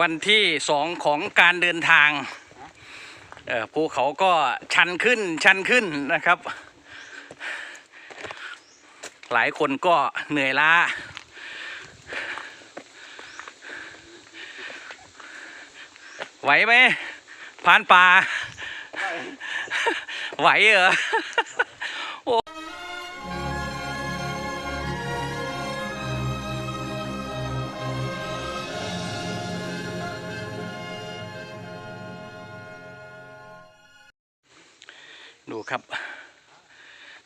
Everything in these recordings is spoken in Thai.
วันที่สองของการเดินทางเอ่อภูเขาก็ชันขึ้นชันขึ้นนะครับ หลายคนก็เหนื่อยล้า ไหวไหมผ่านป่าไหวเหรอโอ้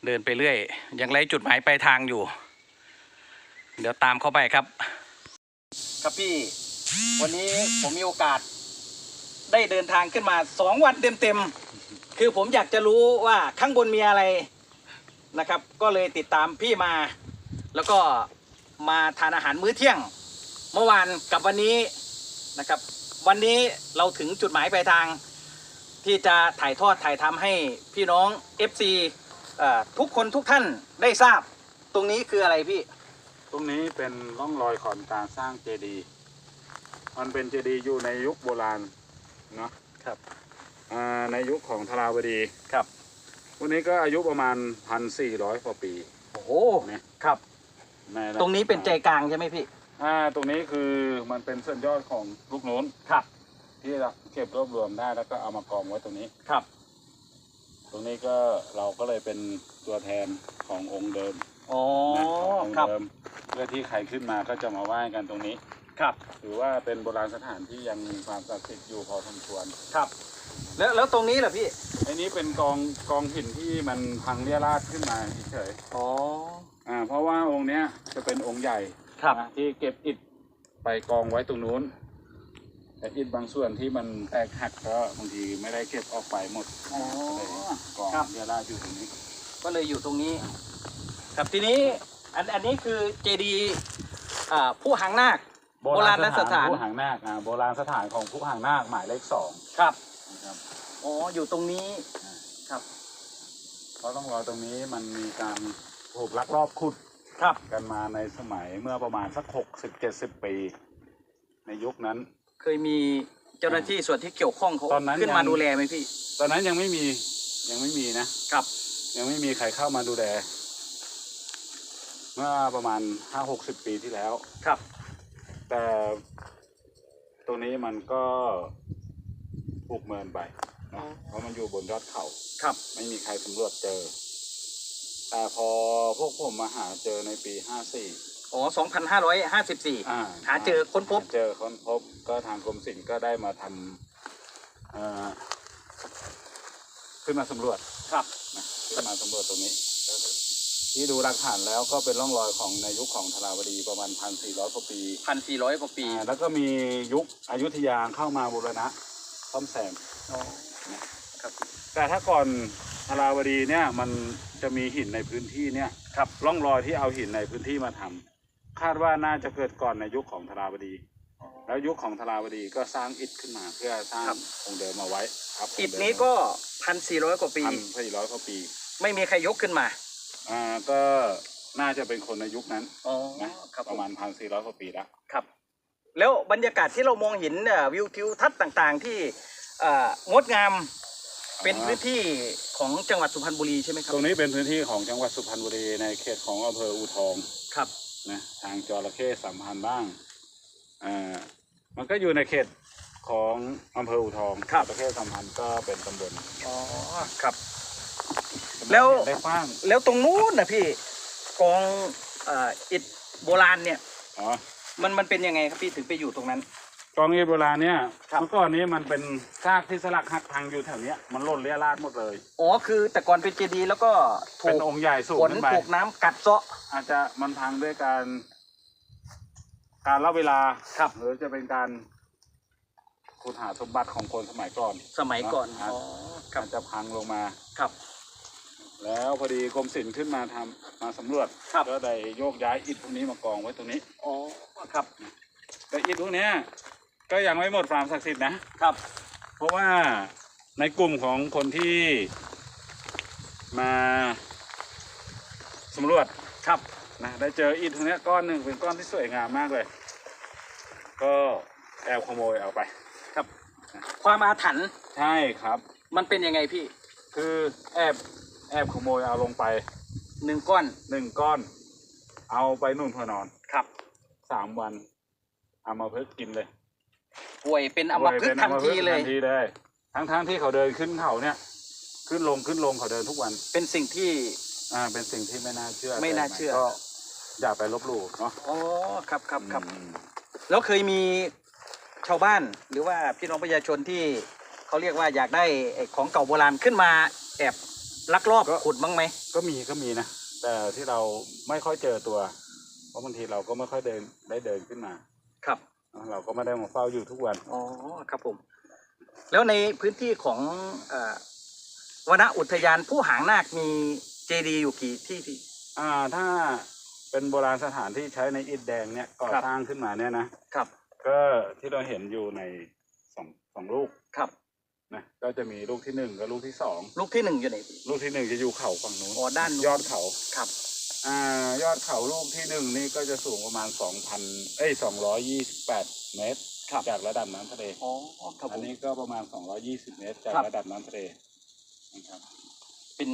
เดินไปเรื่อย ยังไรจุดหมายปลายทางอยู่ เดี๋ยวตามเข้าไปครับ ครับพี่ วันนี้ผมมีโอกาส ได้เดินทางขึ้นมาสองวันเต็มๆ คือผมอยากจะรู้ว่าข้างบนมีอะไรนะครับ ก็เลยติดตามพี่มา แล้วก็มาทานอาหารมื้อเที่ยง เมื่อวานกับวันนี้นะครับ วันนี้เราถึงจุดหมายปลายทาง ที่จะถ่ายทอดถ่ายทำให้พี่น้อง FC เอ่อ ทุกคนทุกท่านได้ทราบ ตรงนี้คืออะไรพี่ ตรงนี้เป็นร่องรอยของการสร้างเจดีย์มันเป็นเจดีย์อยู่ในยุคโบราณเนาะครับอ่าในยุคของธาราวดีครับวันนี้ก็อายุประมาณพันสี่ร้อยกว่าปี โอ้โหเนี่ยครับในตรงนี้เป็นใจกลางใช่ไหมพี่อ่าตรงนี้คือมันเป็นส่วนยอดของลูกโน้นครับ ที่เราเก็บรวบรวมได้แล้วก็เอามากองไว้ตรงนี้ครับ ตรงนี้ก็เราก็เลยเป็นตัวแทนขององค์เดิมอ๋อนะขององค์ครับ เดิมเพื่อที่ใครขึ้นมาก็จะมาไหว้กันตรงนี้ ครับ ถือว่าเป็นโบราณสถานที่ยังมีความศักดิ์สิทธิ์อยู่พอสมควรครับ แล้วแล้วตรงนี้เหรอพี่อันนี้เป็นกองกองหินที่มันพังเรียราดขึ้นมาเฉยอ๋อ ๆอ่าเพราะว่าองค์เนี้ยจะเป็นองค์ใหญ่ครับ นะที่เก็บอิฐไปกองไว้ตรงนู้น แต่อิฐบางส่วนที่มันแตกหักก็บางทีไม่ได้เก็บออกไปหมดอ๋อก็เลยกองครับเรียราดอยู่ตรงนี้ ก็เลยอยู่ตรงนี้ ครับทีนี้อันอันนี้คือเจดีย์อ่าผู้หางนาค โบราณสถาน ผู้หางนาคอ่าโบราณสถานของผู้หางนาคหมายเลขสองครับนะครับ อ๋ออยู่ตรงนี้ครับ เพราะต้องรอตรงนี้มันมีการถูกลักลอบขุดครับ กันมาในสมัยเมื่อประมาณสักหกสิบเจ็ดสิบปี ในยุคนั้น เคยมีเจ้าหน้าที่ส่วนที่เกี่ยวข้องเขาตอนนั้นขึ้นมายัง ดูแลไหมพี่ตอนนั้นยังไม่มียังไม่มีนะ ครับ ยังไม่มีใครเข้ามาดูแลเมื่อประมาณห้าหกสิบปีที่แล้ว ครับ แต่ตรงนี้มันก็ปลูกเมินไปนะเพราะมันอยู่บนยอดเขา ครับ ไม่มีใครสำรวจเจอ แต่พอพวกผมมาหาเจอในปีห้าสี่ อ๋อ2554 อ่าหาเจอค้นพบ หาเจอค้นพบก็ทางกรมศิลป์ก็ได้มาทำเอ่อขึ้นมาสำรวจครับ นะขึ้นมาสำรวจตรงนี้ ที่ดูหลักฐานแล้วก็เป็นร่องรอยของในยุคของธาราวดีประมาณพันสี่ร้อยกว่าปี1,400 กว่าปี อ่าแล้วก็มียุคอยุธยาเข้ามาบูรณะซ่อมแซมอ๋อครับ แต่ถ้าก่อนธาราวดีเนี่ยมันจะมีหินในพื้นที่เนี่ยครับร่องรอยที่เอาหินในพื้นที่มาทำ คาดว่าน่าจะเกิดก่อนในยุคของธาราวดี แล้วยุคของธาราวดีก็สร้างอิฐขึ้นมาเพื่อสร้างครับ องค์เดิมมาไว้ครับอิฐนี้ก็1,400กว่าปี พันสี่ร้อยกว่าปีไม่มีใครยกขึ้นมาอ่าก็น่าจะเป็นคนในยุคนั้นอ๋อนะครับประมาณพันสี่ร้อยกว่าปีแล้วครับ แล้วบรรยากาศที่เรามองเห็นเอ่อวิวทิวทัศน์ต่างๆ ที่เอ่องดงามเป็นพื้นที่ของจังหวัดสุพรรณบุรีใช่ไหมครับตรงนี้เป็นพื้นที่ของจังหวัดสุพรรณบุรีในเขตของอำเภออูทอง ครับ นะทางจระเข้สัมพันธ์บ้างอ่ามันก็อยู่ในเขตของอำเภออูทองครับ จระเข้สัมพันธ์ก็เป็นตำบลอ๋อครับ แล้ว ได้กว้างแล้วตรงนู้นนะพี่กองเอ่ออิฐโบราณเนี่ย อ๋อ มันมันเป็นยังไงครับพี่ถึงไปอยู่ตรงนั้น กองอิฐโบราณเนี่ยครับ เมื่อก่อนนี้มันเป็นซากที่สลักหักพังอยู่แถวเนี้ยมันหล่นเลี่ยราดหมดเลย อ๋อคือแต่ก่อนเป็นเจดีย์แล้วก็ถูเป็นกองค์ใหญ่สูงฝนขึ้นไป ถูกน้ำกัดเซาะ อาจจะมันพังด้วยการ การเล่าเวลาครับ หรือจะเป็นการขุดหาสมบัติของคนสมัยก่อน สมัยก่อนครับอ๋อครับอาจจะพังลงมา ครับ แล้วพอดีกรมศิลป์ขึ้นมาทำมาสำรวจครับ ก็ได้โยกย้ายอิฐพวกนี้มากองไว้ตรงนี้อ๋อครับ แต่อิฐพวกเนี้ย ก็ยังไม่หมดความศักดิ์สิทธิ์นะครับ เพราะว่าในกลุ่มของคนที่มาสำรวจครับนะได้เจออิฐพวกเนี้ยก้อนหนึ่งเป็นก้อนที่สวยงามมากเลย ก็แอบขโมยเอาไป ครับ ความอาถรรพ์ใช่ครับ มันเป็นยังไงพี่ คือแอบแอบขโมยเอาลงไปหนึ่งก้อนหนึ่งก้อน เอาไปนุ่นพอนอนครับสามวันเอามาเพิ่กินเลย ป่วยเป็นอัมพฤกษ์ทันทีเลย ทันทีเลยทั้งทั้งๆที่เขาเดินขึ้นเขาเนี่ย ขึ้นลงขึ้นลงเขาเดินทุกวัน เป็นสิ่งที่ อ่า เป็นสิ่งที่ไม่น่าเชื่อไม่น่าเชื่อ แต่ก็อย่าไปลบหลู่เนาะอ๋อครับครับครับอืมแล้วเคยมีชาวบ้านหรือว่าพี่น้องประชาชนที่เขาเรียกว่าอยากได้ไอ้ของเก่าโบราณขึ้นมาแอบลักลอบขุดบ้างไหมก็มีก็มีนะ แต่ที่เราไม่ค่อยเจอตัว เพราะบางทีเราก็ไม่ค่อยเดินได้เดินขึ้นมา ครับ เราก็ไม่ได้มาเฝ้าอยู่ทุกวัน อ๋อครับผม แล้วในพื้นที่ของเอ่อวนอุทยานผู้หางนาคมีเจดีย์อยู่กี่ที่พี่ อ่าถ้าเป็นโบราณสถานที่ใช้ในอิฐแดงเนี่ยก่อครับ สร้างขึ้นมาเนี่ยนะครับ ก็ที่เราเห็นอยู่ในสองสองลูกครับ นะก็จะมีลูกที่หนึ่งกับลูกที่สองลูกที่หนึ่งอยู่ไหนพี่ ลูกที่หนึ่งจะอยู่เขาฝั่งนู้นอ๋อด้านนู้น ยอดเขา ครับ อ่ายอดเขาลูกที่หนึ่งนี่ก็จะสูงประมาณสองพันเอ้ยสองร้อยยี่สิบแปดเมตร ครับ จากระดับน้ำทะเล อ๋อครับผอันม นี้ก็ประมาณสองร้อยี่สิบเมตร จากครับ ระดับน้ำทะเลนะครับ เป็น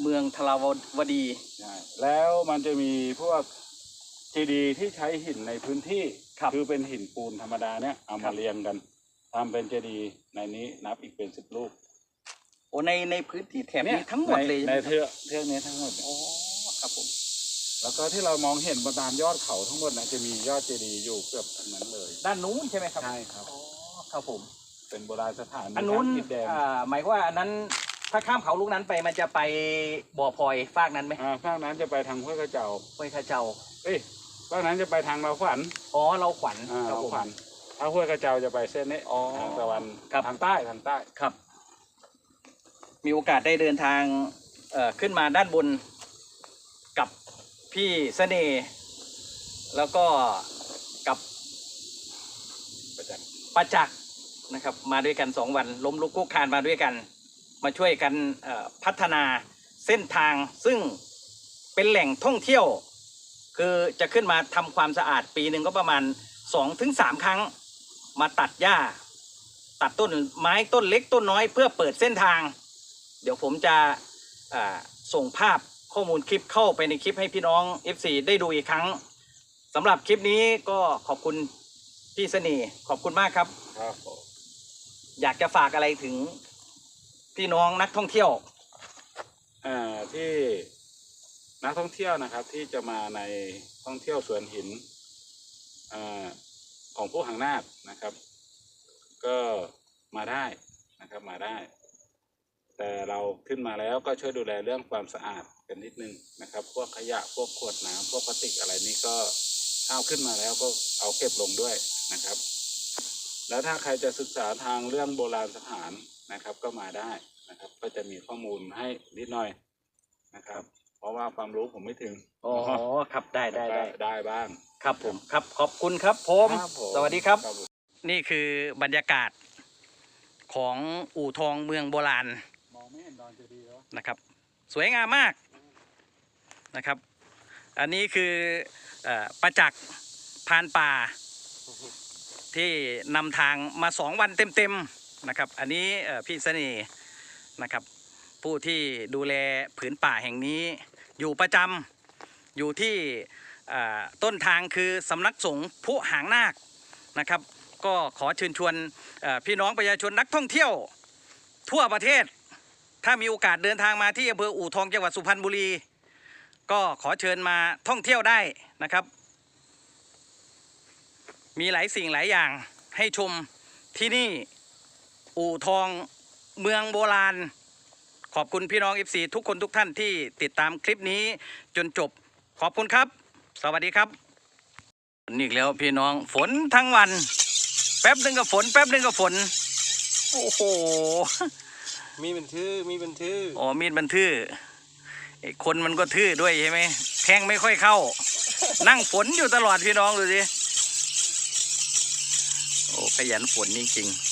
เมืองทราวดี ใช่ แล้วมันจะมีพวกเจดีย์ที่ใช้หินในพื้นที่ครับอเป็นหินปูนธรรมดาเนี่ยเอาครัมาบ เรียงกันทำเป็นเจดีย์ในนี้นับอีกเป็นสิบลูกโอ้ในในพื้นที่แถบนี้ทั้งหมดเลยในใช่ไหมในเทือกเทือกนี้ทั้งหมดเนี่ยอ๋อ ครับผม แล้วก็ที่เรามองเห็นบนตามยอดเขาทั้งหมดนะจะมียอดเจดีย์อยู่เกือบทั้งนั้นเลย ด้านนู้นใช่ไหมครับใช่ครับ อ๋อครับผม เป็นโบราณสถานอันนู้นมีทั้งอิฐแดงอ่าหมายความว่าอันนั้นถ้าข้ามเขาลูกนั้นไปมันจะไปบ่อพลอยฟากนั้นไหมอ่าภาคนั้นจะไปทางห้วยกระเจ้า ห้วยขาเจ้า เอ้ยภาคนั้นจะไปทางเราขวัญอ๋อเราขวัญอ่าครับเราผม ขวัญถ้าห้วยกระเจ้าจะไปเส้นนี้อ๋อทางตะวันครับ ทางใต้ทางใต้ ครับ มีโอกาสได้เดินทางเอ่อขึ้นมาด้านบนกับ พี่เสน่ห์แล้วก็กับประจักษ์ประจักษ์นะครับ มาด้วยกันสองวันล้มลุกคุกคานมาด้วยกัน มาช่วยกันพัฒนาเส้นทางซึ่งเป็นแหล่งท่องเที่ยว คือจะขึ้นมาทำความสะอาดปีหนึ่งก็ประมาณสองถึงสามครั้ง มาตัดหญ้า ตัดต้นไม้ต้นเล็กต้นน้อยเพื่อเปิดเส้นทาง เดี๋ยวผมจะส่งภาพ ข้อมูลคลิปเข้าไปในคลิปให้พี่น้อง FC ได้ดูอีกครั้งสำหรับคลิปนี้ก็ขอบคุณพี่เสน่ห์ขอบคุณมากครับ ครับผมอยากจะฝากอะไรถึงพี่น้องนักท่องเที่ยวอ่าที่นักท่องเที่ยวนะครับ ที่จะมาในท่องเที่ยวสวนหินอ่าของผู้หางนาคนะครับ ก็มาได้นะครับมาได้ แต่เราขึ้นมาแล้วก็ช่วยดูแลเรื่องความสะอาด กันนิดนึงนะครับ พวกขยะพวกขวดน้ำพวกพลาสติกอะไรนี่ก็ถ้าเอาขึ้นมาแล้วก็เอาเก็บลงด้วยนะครับ แล้วถ้าใครจะศึกษาทางเรื่องโบราณสถานนะครับ ก็มาได้นะครับ ก็จะมีข้อมูลให้นิดหน่อยนะครับ เพราะว่าความรู้ผมไม่ถึงอ๋อครับได้ได้ได้ได้บ้าง ครับผมครับขอบคุณครับผมครับผมสวัสดีครับครับผมนี่คือบรรยากาศของอู่ทองเมืองโบราณมองไม่เห็นดอนเจดีย์แล้วนะครับ สวยงามมาก นะครับ อันนี้คืออประจักษ์พานป่า ที่นำทางมาสองวันเต็มๆนะครับ อันนี้พี่เสน่ห์นะครับ ผู้ที่ดูแลผืนป่าแห่งนี้ อยู่ประจำอยู่ที่ต้นทางคือสำนักสงฆ์ผู้หางนาคนะครับ ก็ขอเชิญชวนพี่น้องประชาชนนักท่องเที่ยวทั่วประเทศ ถ้ามีโอกาสเดินทางมาที่อำเภออู่ทองจังหวัดสุพรรณบุรี ก็ขอเชิญมาท่องเที่ยวได้นะครับ มีหลายสิ่งหลายอย่างให้ชมที่นี่อู่ทองเมืองโบราณ ขอบคุณพี่น้อง FC ทุกคนทุกท่านที่ติดตามคลิปนี้จนจบขอบคุณครับ สวัสดีครับฝนอีกแล้วพี่น้องฝนทั้งวัน แป๊บหนึ่งก็ฝน แป๊บหนึ่งก็ฝน โอ้โห มีเป็นทื่อมีเป็นทื่ออ๋อมีดมันทื่อไอ้ คนมันก็ทื่อด้วยใช่ไหมแทงไม่ค่อยเข้า นั่งฝนอยู่ตลอดพี่น้องดูสิโอ้ขยันฝนจริงๆ